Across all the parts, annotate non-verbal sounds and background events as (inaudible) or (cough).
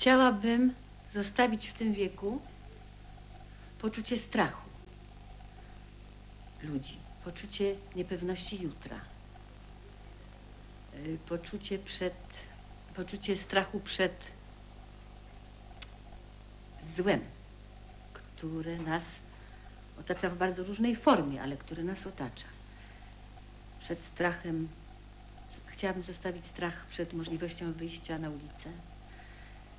Chciałabym zostawić w tym wieku poczucie strachu ludzi, poczucie niepewności jutra, y, poczucie przed, poczucie strachu przed złem, które nas otacza w bardzo różnej formie, ale które nas otacza. Przed strachem, chciałabym zostawić strach przed możliwością wyjścia na ulicę,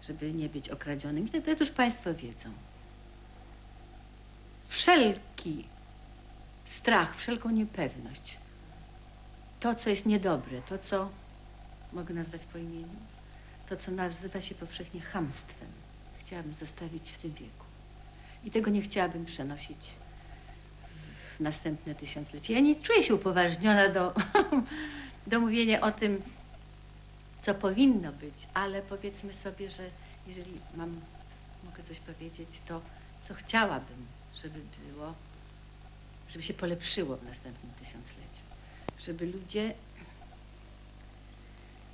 żeby nie być okradzionym. I to, to już Państwo wiedzą. Wszelki strach, wszelką niepewność, to, co jest niedobre, to, co mogę nazwać po imieniu, to, co nazywa się powszechnie chamstwem, chciałabym zostawić w tym wieku. I tego nie chciałabym przenosić w następne tysiąclecie. Ja nie czuję się upoważniona do, (laughs) do mówienia o tym, co powinno być, ale powiedzmy sobie, że jeżeli mam, mogę coś powiedzieć, to co chciałabym, żeby było, żeby się polepszyło w następnym tysiącleciu. Żeby ludzie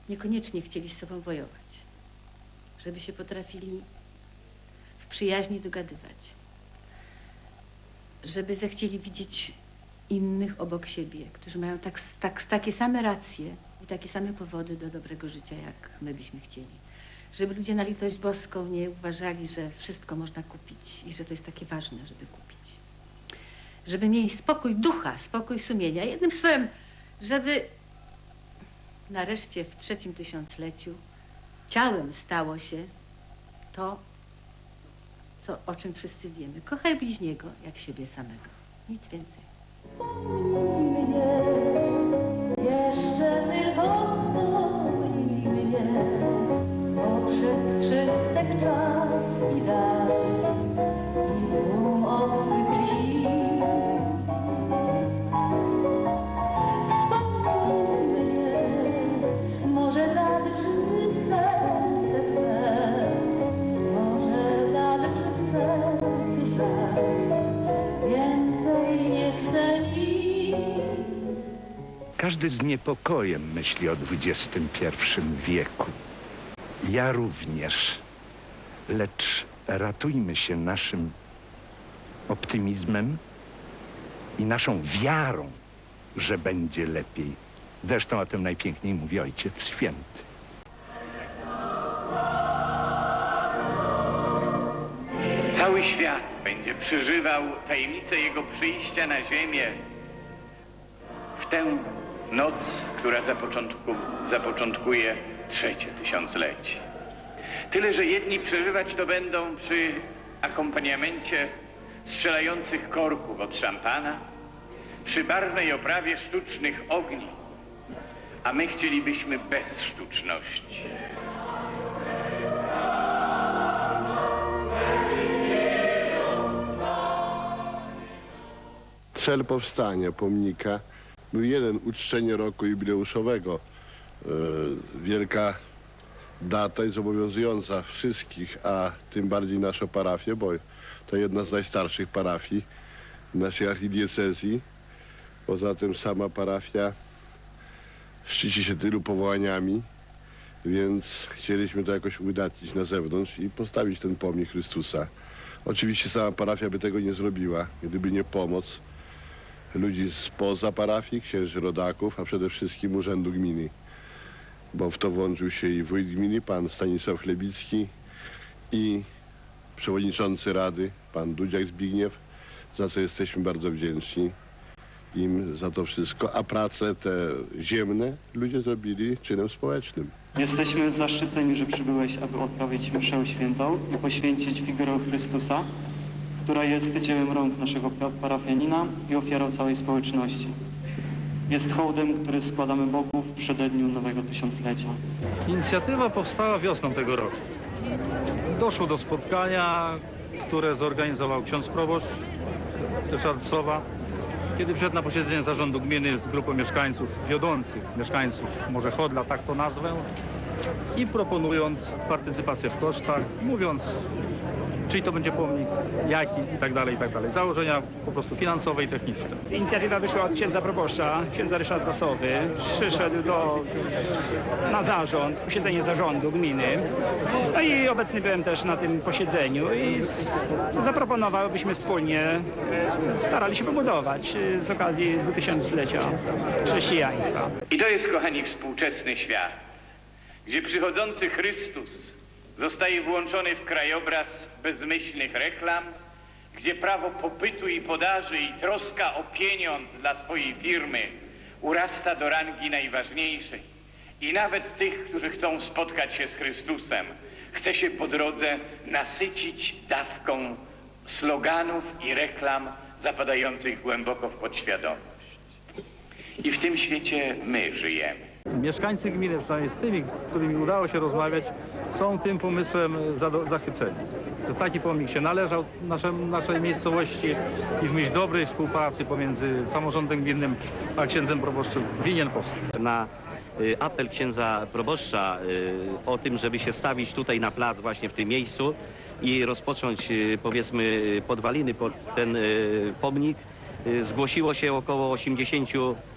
niekoniecznie chcieli z sobą wojować. Żeby się potrafili w przyjaźni dogadywać. Żeby zechcieli widzieć innych obok siebie, którzy mają tak, tak, takie same racje i takie same powody do dobrego życia, jak my byśmy chcieli. Żeby ludzie na litość boską nie uważali, że wszystko można kupić i że to jest takie ważne, żeby kupić. Żeby mieli spokój ducha, spokój sumienia. Jednym słowem, żeby nareszcie w trzecim tysiącleciu ciałem stało się to, co, o czym wszyscy wiemy. Kochaj bliźniego jak siebie samego. Nic więcej. Wspomnij mnie, Każdy z niepokojem myśli o XXI wieku. Ja również. Lecz ratujmy się naszym optymizmem i naszą wiarą, że będzie lepiej. Zresztą o tym najpiękniej mówi Ojciec Święty. Cały świat będzie przeżywał tajemnicę Jego przyjścia na ziemię w tę noc, która zapoczątku, zapoczątkuje trzecie tysiąclecie. Tyle, że jedni przeżywać to będą przy akompaniamencie strzelających korków od szampana, przy barwnej oprawie sztucznych ogni, a my chcielibyśmy bez sztuczności. Cel powstania pomnika był jeden, uczczenie roku jubileuszowego. E, Wielka data i zobowiązująca wszystkich, a tym bardziej naszą parafię, bo to jedna z najstarszych parafii naszej archidiecezji. Poza tym sama parafia szczyci się tylu powołaniami, więc chcieliśmy to jakoś udatnić na zewnątrz i postawić ten pomnik Chrystusa. Oczywiście sama parafia by tego nie zrobiła, gdyby nie pomoc ludzi spoza parafii, księży rodaków, a przede wszystkim urzędu gminy. Bo w to włączył się i wójt gminy, pan Stanisław Chlebicki i przewodniczący rady, pan Dudziak Zbigniew, za co jesteśmy bardzo wdzięczni im za to wszystko, a prace te ziemne ludzie zrobili czynem społecznym. Jesteśmy zaszczyceni, że przybyłeś, aby odprawić mszę świętą i poświęcić figurę Chrystusa, która jest dziełem rąk naszego pa- parafianina i ofiarą całej społeczności. Jest hołdem, który składamy Bogu w przededniu nowego tysiąclecia. Inicjatywa powstała wiosną tego roku. Doszło do spotkania, które zorganizował ksiądz proboszcz Ryszard Sowa, kiedy przyszedł na posiedzenie zarządu gminy z grupą mieszkańców, wiodących mieszkańców, może Chodla, tak to nazwę, i proponując partycypację w kosztach, mówiąc czyj to będzie pomnik, jaki i tak dalej, i tak dalej. Założenia po prostu finansowe i techniczne. Inicjatywa wyszła od księdza proboszcza, księdza Ryszarda Sowy. Przyszedł do, na zarząd, posiedzenie zarządu gminy. No i obecny byłem też na tym posiedzeniu i z, zaproponował, abyśmy wspólnie e, starali się pobudować e, z okazji 2000-lecia chrześcijaństwa. I to jest, kochani, współczesny świat, gdzie przychodzący Chrystus zostaje włączony w krajobraz bezmyślnych reklam, gdzie prawo popytu i podaży i troska o pieniądz dla swojej firmy urasta do rangi najważniejszej. I nawet tych, którzy chcą spotkać się z Chrystusem, chce się po drodze nasycić dawką sloganów i reklam zapadających głęboko w podświadomość. I w tym świecie my żyjemy. Mieszkańcy gminy, przynajmniej z tymi, z którymi udało się rozmawiać, są tym pomysłem zachwyceni. Taki pomnik się należał nasze, naszej miejscowości i w myśl dobrej współpracy pomiędzy samorządem gminnym a księdzem proboszczym winien powstać. na y, apel księdza proboszcza y, o tym, żeby się stawić tutaj na plac właśnie w tym miejscu i rozpocząć y, powiedzmy podwaliny pod ten pomnik zgłosiło się około 80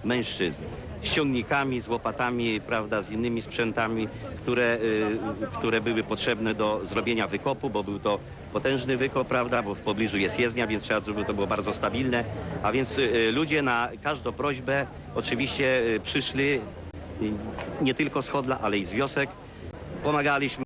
mężczyzn z ciągnikami, z łopatami, prawda, z innymi sprzętami, które, y, które były potrzebne do zrobienia wykopu, bo był to potężny wykop, prawda, bo w pobliżu jest jezdnia, więc trzeba, żeby to było bardzo stabilne. A więc y, ludzie na każdą prośbę oczywiście y, przyszli y, nie tylko z Chodla, ale i z wiosek. Pomagaliśmy.